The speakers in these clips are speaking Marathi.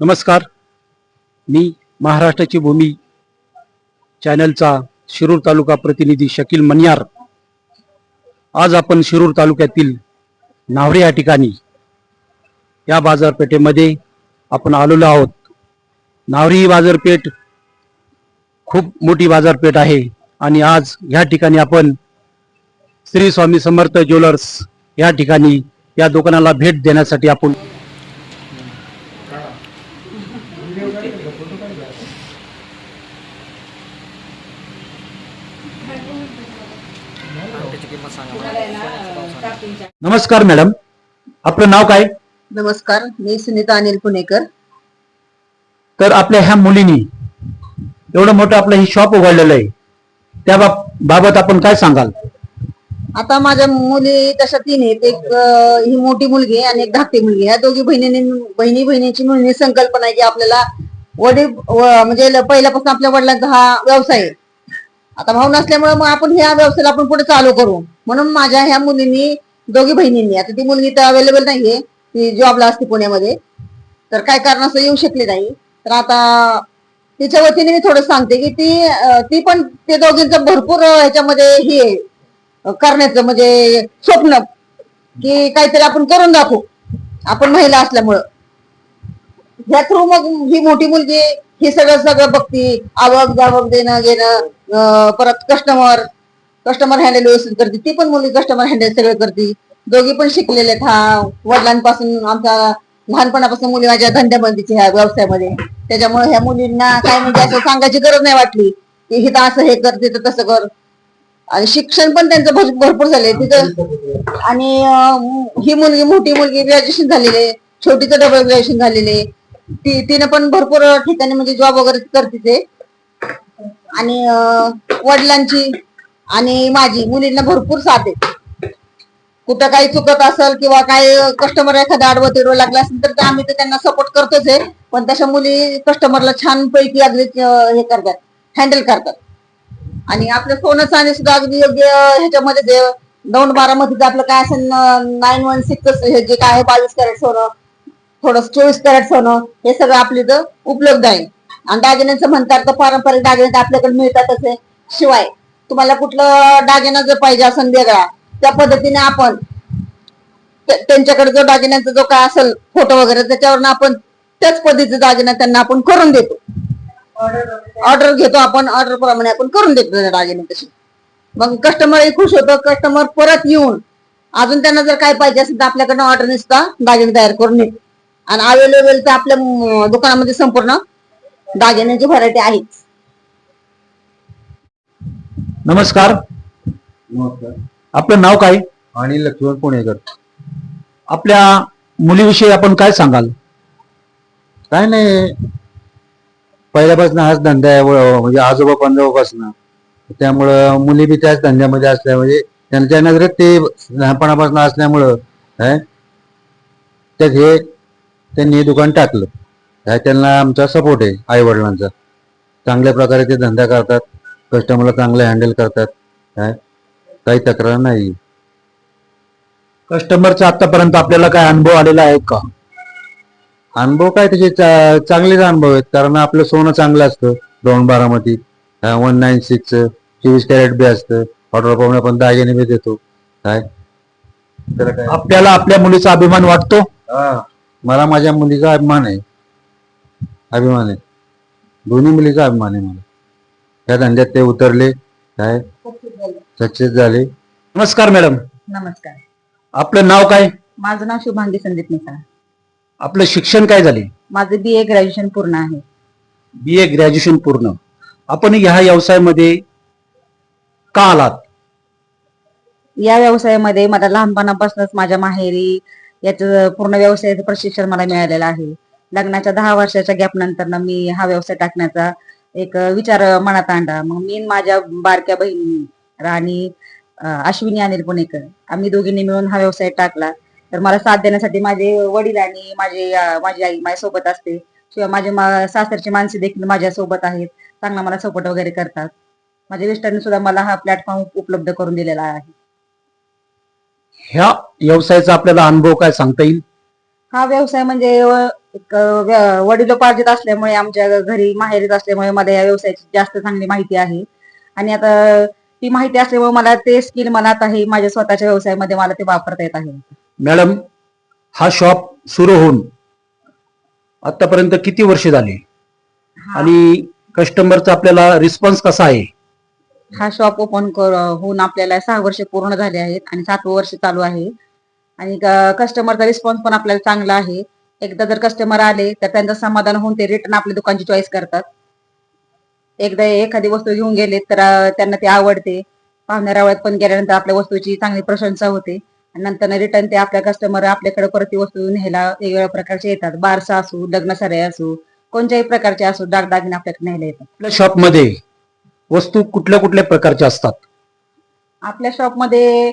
नमस्कार. मी महाराष्ट्राची भूमी चॅनलचा शिरूर तालुका प्रतिनिधी शकील मनियार. आज आपण शिरूर तालुक्यातील नावरे या ठिकाणी या बाजारपेठेमध्ये आपण आलेलो आहोत. नावरी ही बाजारपेठ खूप मोठी बाजारपेठ आहे आणि आज या ठिकाणी आपण श्री स्वामी समर्थ ज्वेलर्स या ठिकाणी या दुकानाला भेट देण्यासाठी आपण नमस्कार मॅडम. आपलं नाव काय? नमस्कार मी सुनीता अनिल पुणेकर. तर आपल्या ह्या मुलीनी एवढं मोठं आपलं ही शॉप उघडलेलं आहे. त्या बाब- बाबत आपण काय सांगाल? आता माझ्या मुली तशा तीन आहेत. एक अं, ही मोठी मुलगी आहे आणि एक धाकटी मुलगी आहे. ह्या दोघी बहिणीने बहिणी बहिणीची मिळून ही संकल्पना आहे की आपल्याला वडील व- म्हणजे ल- पहिल्यापासून आपल्या वडिलांचा हा व्यवसाय आहे. आता भाऊ नसल्यामुळे मग आपण ह्या व्यवसायाला आपण पुढे चालू करू. म्हणून माझ्या ह्या मुलींनी दोघी बहिणींनी. आता ती मुलगी तर अवेलेबल नाहीये. ती जॉबला असते पुण्यामध्ये. तर काय कारण असं येऊ शकली नाही. तर आता तिच्या वतीने मी थोडं सांगते की ती ती पण ते दोघींचं भरपूर ह्याच्यामध्ये हे करण्याचं म्हणजे स्वप्न की काहीतरी आपण करून दाखवू. आपण महिला असल्यामुळं. ह्या थ्रू मग ही मोठी मुलगी हे सगळं सगळं बघती. आवक जावक देणं घेणं परत कस्टमर कस्टमर हँडल व्यवस्थित करते. ती पण मुलगी कस्टमर हँडल सगळं करते. दोघी पण शिकलेले आहेत. हा वडिलांपासून आमच्या लहानपणापासून मुली माझ्या धंद्यामध्ये ह्या व्यवसायामध्ये. त्याच्यामुळे ह्या मुलींना काय म्हणजे असं सांगायची गरज नाही वाटली. की हिथं असं हे करते तर तसं कर. आणि शिक्षण पण त्यांचं भर- भरपूर झालंय. तिथं आणि ही मुलगी मोठी मुलगी ग्रॅज्युएशन झालेली आहे. छोटीचं डबल ग्रॅज्युएशन झालेले ती तिनं पण भरपूर ठिकाणी म्हणजे जॉब वगैरे करते ते. आणि वडिलांची आणि माझी मुलींना भरपूर साथ आहे कुठं काही चुकत असेल किंवा काही कस्टमर एखादा आडवं तिडवं लागला असेल तर आम्ही तर त्यांना सपोर्ट करतोच आहे. पण तशा मुली कस्टमरला छान पैकी अगदी हे करतात हँडल करतात. आणि आपलं सोनं आणि सुद्धा अगदी योग्य ह्याच्यामध्ये जे दोन बारा मध्ये आपलं काय असेल नाईन वन सिक्स हे जे काय आहे बावीस कॅरेट सोनं थोडं चोवीस कॅरेट सोनं हे सगळं आपल्या इथं उपलब्ध आहे. आणि दागिन्यांचं म्हणतात तर पारंपरिक दागिने तर आपल्याकडे मिळतातच आहे. शिवाय तुम्हाला कुठलं दागिना जर पाहिजे असेल वेगळा त्या पद्धतीने आपण त्यांच्याकडे जो दागिन्यांचा जो काय असेल फोटो वगैरे त्याच्यावर आपण त्याच पद्धतीचा दागिना त्यांना आपण करून देतो. ऑर्डर घेतो आपण ऑर्डर प्रमाणे आपण करून देतो त्या दागिने तशी मग कस्टमरही खुश होतो कस्टमर परत येऊन अजून त्यांना जर काय पाहिजे असेल तर आपल्याकडनं ऑर्डर निसता दागिने तयार करून येतो आणि अवेलेबल तर आपल्या दुकानामध्ये संपूर्ण दागिन्यांची व्हरायटी आहेच नमस्कार. नमस्कार. आपलं नाव काय? आणि लक्ष्मण पुणेकर. आपल्या मुलीविषयी आपण काय सांगाल? काय नाही. पहिल्यापासून हाच धंदा आहे व- म्हणजे आजोबा पंजोबापासून त्यामुळं मुली बी त्याच धंद्यामध्ये असल्या म्हणजे त्यांच्या नजरेत ते लहानपणापासून असल्यामुळं काय त्यात हे त्यांनी हे दुकान टाकलं. काय त्यांना आमचा सपोर्ट आहे आई वडिलांचा चांगल्या प्रकारे ते धंदा करतात. कस्टमरला चांगलं हँडल करतात काय? काही तक्रार नाही. कस्टमरचा आतापर्यंत आपल्याला काय अनुभव आलेला आहे का? अनुभव काय त्याचे चा- चांगलेच अनुभव आहेत कारण आपलं सोनं चांगलं असतं दोन बारामती वन नाईन सिक्स चोवीस कॅरेट बी असतं ऑर्डर प्रमाणे आपण दागिने बी देतो काय? तर काय? आपल्याला आपल्या मुलीचा अभिमान वाटतो? हा मला माझ्या मुलीचा अभिमान आहे. अभिमान आहे. दोन्ही मुलीचा अभिमान आहे मला. त्या धंद्यात ते उतरले. काय? सक्सेस झाले. नमस्कार मॅडम. नमस्कार. आपलं नाव काय? माझं नाव शुभांगी संदीप मिसाळ आपलं शिक्षण काय झाले? माझं बी ए ग्रॅज्युएशन पूर्ण आहे. बी ए ग्रॅज्युएशन पूर्ण. आपण ह्या व्यवसायामध्ये का आलात? या व्यवसायामध्ये मला लहानपणापासूनच माझ्या माहेरी याचं पूर्ण व्यवसायाचं प्रशिक्षण मला मिळालेलं आहे. लग्नाच्या दहा वर्षाच्या गॅप नंतर मी हा व्यवसाय टाकण्याचा एक विचार मनात आणला मग मी माझ्या बारक्या बहिणी राणी अश्विनी अनिल पुणेकर आम्ही दोघींनी मिळून हा व्यवसाय टाकला. तर मला साथ देण्यासाठी माझे वडील आणि माझे माझी आई माझ्यासोबत असते. शिवाय माझे मा- सासरची माणसे देखील माझ्या सोबत आहेत. चांगला मला सपोर्ट वगैरे करतात. माझ्या मिस्टरने सुद्धा मला हा प्लॅटफॉर्म उपलब्ध करून दिलेला आहे. ह्या व्यवसायाचा आपल्याला अनुभव काय सांगता येईल? हा व्यवसाय म्हणजे एक वडिलोपार्जित असल्यामुळे आमच्या घरी माहेरीत असल्यामुळे मला या व्यवसायाची जास्त चांगली माहिती आहे. आणि आता ती माहिती असल्यामुळे मला ते स्किल मला आता हे माझ्या स्वतःच्या व्यवसायामध्ये मला ते वापरता येत आहे. मॅडम हा शॉप सुरू होऊन आतापर्यंत किती वर्ष झाली? आणि कस्टमरचा आपल्याला रिस्पॉन्स कसा आहे? हा शॉप ओपन होऊन आपल्याला सहा वर्ष पूर्ण झाले आहेत आणि सातवं वर्ष चालू आहे. आणि कस्टमरचा रिस्पॉन्स पण आपल्याला चांगला आहे. एकदा जर कस्टमर आले तर त्यांचं समाधान होऊन ते रिटर्न आपल्या दुकानची चॉईस करतात. एकदा एखादी वस्तू घेऊन गेले तर त्यांना ती आवडते. पाहुण्या रावळ्यात पण गेल्यानंतर आपल्या वस्तूची चांगली प्रशंसा होते. आणि नंतर रिटर्न ते आपल्या कस्टमर आपल्याकडे परत ती वस्तू न्यायला वेगवेगळ्या प्रकारचे येतात. बारसा असू लग्न सराई असू कोणत्याही प्रकारचे असू दागदागिने आपल्याकडे न्यायला येतात. आपल्या शॉपमध्ये वस्तू कुठल्या कुठल्या प्रकारच्या असतात? आपल्या शॉपमध्ये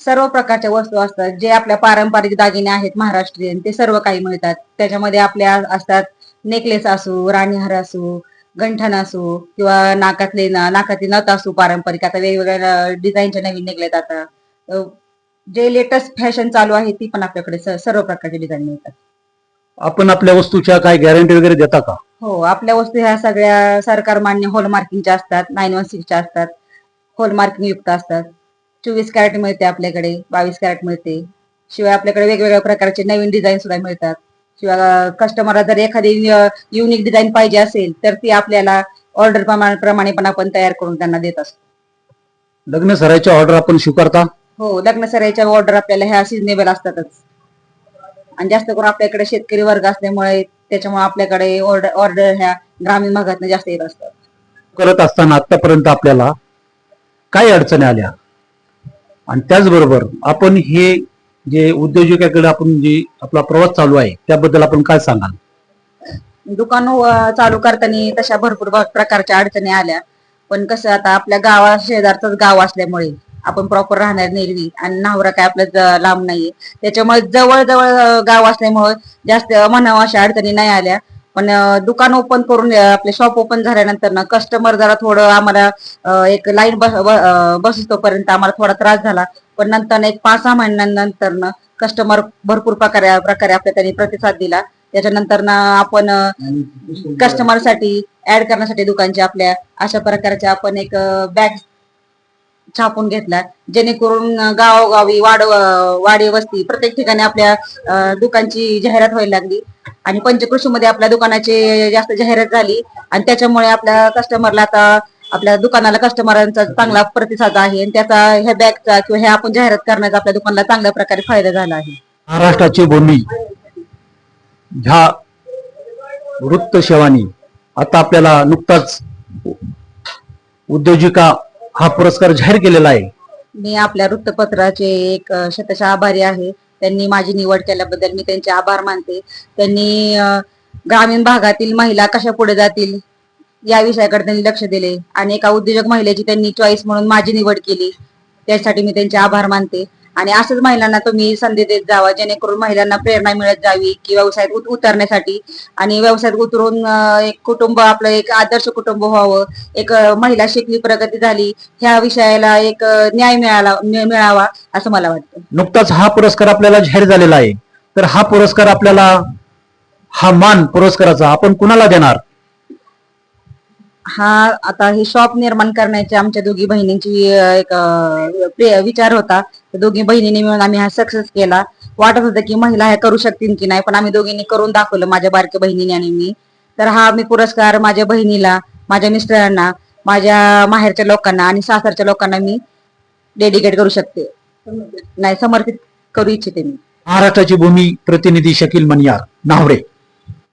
सर्व प्रकारच्या वस्तू असतात जे आपल्या पारंपरिक दागिने आहेत महाराष्ट्रीयन ते सर्व काही मिळतात. त्याच्यामध्ये आपल्या असतात नेकलेस असू राणीहार असू गंठण असू किंवा नाकातले न- नाकातले नथ असू पारंपरिक. आता वेगवेगळ्या डिझाईनचे नवीन निघलेत आता. जे लेटेस्ट फॅशन चालू आहे ती पण आपल्याकडे सर्व प्रकारचे डिझाईन मिळतात. आपण आपल्या वस्तूच्या काय गॅरंटी वगैरे देता का? हो आपल्या वस्तू ह्या सगळ्या सरकार मान्य हॉलमार्किंगच्या असतात नाईन वन सिक्सच्या असतात हॉलमार्किंग युक्त असतात. चोवीस कॅरेट मिळते आपल्याकडे बावीस कॅरेट मिळते. शिवाय आपल्याकडे वेगवेगळ्या प्रकारचे नवीन डिझाईन सुद्धा मिळतात. शिवाय कस्टमरला जर एखादी युनिक डिझाईन पाहिजे असेल तर ती आपल्याला ऑर्डर प्रमाणे पण आपण तयार करून त्यांना देत असतो. लग्न सरायच्या ऑर्डर आपण स्वीकारता? हो लग्न सराईच्या ऑर्डर आपल्याला ह्या सिजनेबल असतातच. आणि जास्त करून आपल्याकडे शेतकरी वर्ग असल्यामुळे त्याच्यामुळे आपल्याकडे ऑर्डर ऑर्डर ह्या ग्रामीण भागात जास्त येत असतात. करत असताना आतापर्यंत आपल्याला काय अडचणी आल्या? आणि त्याचबरोबर आपण हे जे उद्योजकाकडे आपण जे आपला प्रवास चालू आहे त्याबद्दल आपण काय सांगाल? दुकान चालू करताना तशा भरपूर प्रकारच्या अडचणी आल्या. पण कसं आता आपल्या गावा शेजारचंच गाव असल्यामुळे आपण प्रॉपर राहणार नेरवी आणि नावरा काय आपल्या लांब नाहीये. त्याच्यामुळे जवळ जवळ गाव असल्यामुळे जास्त म्हणावं अशा अडचणी नाही आल्या. पण दुकान ओपन करून आपले शॉप ओपन झाल्यानंतर ना कस्टमर जरा थोडं आम्हाला एक लाईन बसतोपर्यंत आम्हाला थोडा त्रास झाला. पण नंतर एक पाच सहा महिन्यानंतर ना कस्टमर भरपूर प्रकारे प्रकारे आपल्या त्यांनी प्रतिसाद दिला. त्याच्यानंतर ना आपण कस्टमरसाठी ऍड करण्यासाठी दुकानच्या आपल्या अशा प्रकारच्या आपण एक बॅग छापून घेतला जेणेकरून गावोगावी वाड वाडी वस्ती प्रत्येक ठिकाणी आपल्या दुकानची जाहिरात व्हायला लागली. आणि पंचकृषीमध्ये आपल्या दुकानाची जास्त जाहिरात झाली. आणि त्याच्यामुळे आपल्या कस्टमरला आता आपल्या दुकानाला कस्टमरांचा चांगला प्रतिसाद आहे. आणि त्याचा ह्या बॅगचा किंवा ह्या आपण जाहिरात करण्याचा आपल्या दुकानाला चांगल्या प्रकारे फायदा झाला आहे. महाराष्ट्राची भूमी ह्या वृत्त सेवानी आता आपल्याला नुकताच उद्योजिका हा पुरस्कार जाहीर केलेला आहे. मी आपल्या वृत्तपत्राचे एक अ, शतशः आभारी आहे. त्यांनी माझी निवड केल्याबद्दल मी त्यांचे आभार मानते. त्यांनी ग्रामीण भागातील महिला कशा पुढे जातील या विषयाकडे त्यांनी लक्ष दिले आणि एका उद्योजक महिलेची त्यांनी चॉईस म्हणून माझी निवड केली. त्यासाठी मी त्यांचे आभार मानते. आणि असंच महिलांना तुम्ही संधी देत जावा जेणेकरून महिलांना प्रेरणा मिळत जावी की व्यवसायात उत- उतरण्यासाठी. आणि व्यवसायात उतरून एक कुटुंब आपलं एक आदर्श कुटुंब व्हावं एक महिला शिकली प्रगती झाली ह्या विषयाला एक न्याय मिळाला मिळावा असं मला वाटतं. नुकताच हा पुरस्कार आपल्याला जाहीर झालेला आहे. तर हा पुरस्कार आपल्याला हा मान पुरस्काराचा आपण कुणाला देणार? हा आता हे शॉप निर्माण करण्याची आमच्या दोघी बहिणींची एक विचार होता. दोघी बहिणींनी मिळून आम्ही हा सक्सेस केला. वाटत होतं की महिला ह्या करू शकतील की नाही पण आम्ही दोघींनी करून दाखवलं माझ्या बारक्या बहिणीने आणि मी. तर हा मी पुरस्कार माझ्या बहिणीला माझ्या मिस्टरांना माझ्या माहेरच्या लोकांना आणि सासरच्या लोकांना मी डेडिकेट करू शकते. नाही समर्पित करू इच्छिते मी. महाराष्ट्राची भूमी प्रतिनिधी शकील मनियार नावरे.